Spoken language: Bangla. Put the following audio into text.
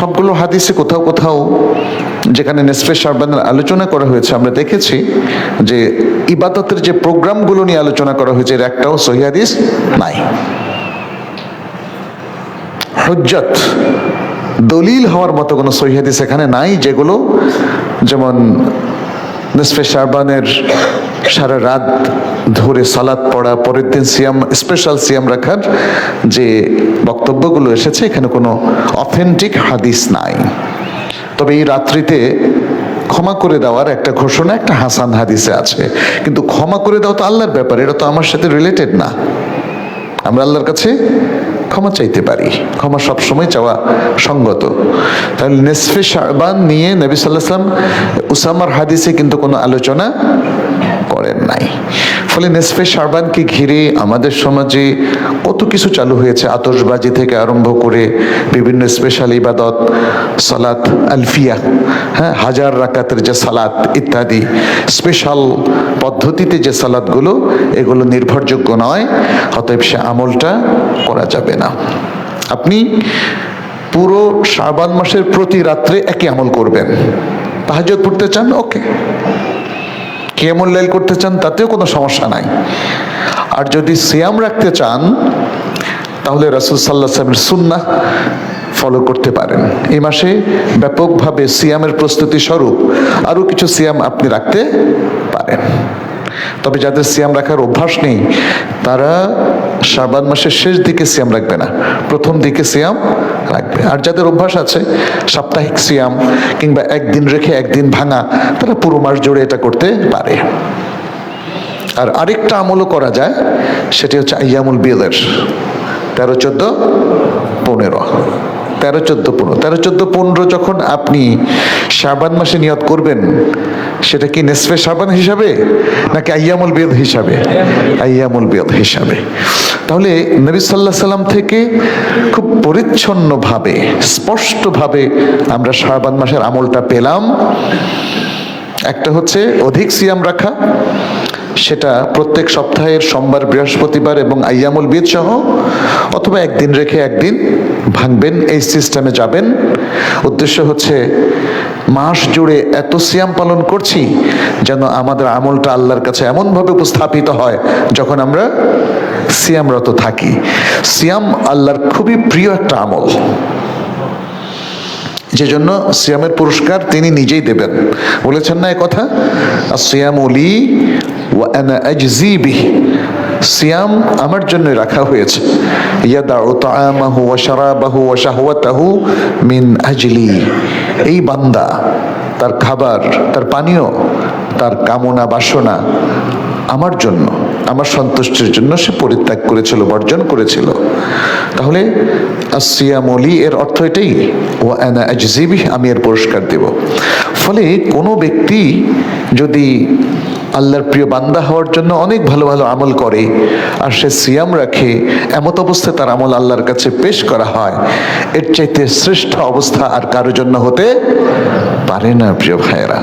সবগুলো হাদিসে কোথাও কোথাও যেখানে নেসফে সারবানের আলোচনা করা হয়েছে, আমরা দেখেছি যে ইবাদতের যে প্রোগ্রামগুলো নিয়ে আলোচনা করা হয়েছে, এর একটাও সহি হাদিস নাই। হজ্জত, দলিল হওয়ার মতো কোনো সহি হাদিস এখানে নাই, যেগুলো যেমন নিসফে শারবানের সারা রাত ধরে সালাদ পড়া, পরের দিন সিয়াম স্পেশাল সিয়াম রাখার যে বক্তব্যগুলো এসেছে, এখানে কোনো অথেন্টিক হাদিস নাই। তবে এই রাত্রিতে ক্ষমা করে দেওয়ার একটা ঘোষণা, একটা হাসান হাদিসে আছে। কিন্তু ক্ষমা করে দেওয়া তো আল্লাহর ব্যাপার, এটা তো আমার সাথে রিলেটেড না। আমরা আল্লাহর কাছে ক্ষমা চাইতে পারি। ক্ষমা সবসময় চাওয়া সঙ্গত। তাহলে নেসফে শাহবান নিয়ে নবী সাল্লাহ সাল্লাম উসামার হাদিসে কিন্তু কোনো আলোচনা করেন নাই। ফলে নেসফে শারবানকে ঘিরে আমাদের সমাজে কত কিছু চালু হয়েছে, আতশবাজি থেকে আরম্ভ করে বিভিন্ন স্পেশাল ইবাদত, সালাত, আলফিয়া হ্যাঁ হাজার রাকাতের যে সালাত ইত্যাদি স্পেশাল পদ্ধতিতে যে সালাদগুলো এগুলো নির্ভরযোগ্য নয়, অতএব সে আমলটা করা যাবে না। আপনি পুরো শাবান মাসের প্রতি রাত্রে একই আমল করবেন। তাহাজত পড়তে চান? ওকে। কিয়ামুল লাইল করতে চান, তাতেও কোনো সমস্যা নাই। আর যদি সিয়াম রাখতে চান, তাহলে রাসুল সাল্লাহ সাল্লামের সুন্না ফলো করতে পারেন। এই মাসে ব্যাপকভাবে সিয়ামের প্রস্তুতি স্বরূপ আরও কিছু সিয়াম আপনি রাখতে পারেন। তবে যাদের সিয়াম রাখার অভ্যাস নেই, তারা শাবান মাসের শেষ দিকে সিয়াম রাখবে না। প্রথম দিকে সিয়াম রাখবে আর যাদের অভ্যাস আছে, সাপ্তাহিক সিয়াম কিংবা একদিন রেখে একদিন ভাঙা, তারা পুরো মাস জুড়ে এটা করতে পারে। আর আরেকটা আমলও করা যায়, সেটি হচ্ছে আইয়ামুল বিলের তেরো, চোদ্দ, পনেরো। তেরো, চোদ্দ, পনেরো। তেরো, চোদ্দ, পনেরো যখন আপনি শাবান মাসে নিয়ত করবেন, সেটা কি নেসফে শাবান হিসাবে নাকি আইয়ামুল বেদ হিসাবে? আইয়ামুল বেদ হিসাবে। তাহলে নবী সাল্লাহ সাল্লাম থেকে খুব পরিচ্ছন্নভাবে, স্পষ্টভাবে আমরা শাবান মাসের আমলটা পেলাম। একটা হচ্ছে অধিক সিয়াম রাখা, সেটা প্রত্যেক সপ্তাহের সোমবার, বৃহস্পতিবার এবং আইয়ামুল বিদ সহ, অথবা একদিন রেখে একদিন ভাঙবেন, এই সিস্টেমে যাবেন। উদ্দেশ্য হচ্ছে মাস জুড়ে এত সিয়াম পালন করছি যেন আমাদের আমলটা আল্লাহর কাছে এমনভাবে উপস্থাপিত হয় যখন আমরা সিয়ামরত থাকি। সিয়াম আল্লাহর খুবই প্রিয় একটা আমল। যে জন্য সিয়ামের পুরস্কার তিনি নিজেই দেবেন। বলেছেন না কথা সিয়াম অলি সিয়াম আমার জন্য রাখা হয়েছে। ইয়াদাউ তাআমাহু ওয়া শারাবাহু ওয়া শাহওয়াতাহু মিন আজলি। এই বান্দা তার খাবার, তার পানীয়, তার কামনা, বাসনা আমার জন্য, আমার সন্তুষ্টির জন্য সে পরিত্যাগ করেছিল, বর্জন করেছিল। তাহলে আসিয়ামলি এর অর্থ এটাই ও অ্যানা আমি এর পুরস্কার দেব। ফলে কোনো ব্যক্তি যদি আল্লাহর প্রিয় বান্দা হওয়ার জন্য অনেক ভালো ভালো আমল করে, আর সে সিয়াম রাখে, এমত অবস্থায় তার আমল আল্লাহর কাছে পেশ করা হয়, এর চাইতে শ্রেষ্ঠ অবস্থা আর কারোর জন্য হতে পারে না, প্রিয় ভাইয়েরা।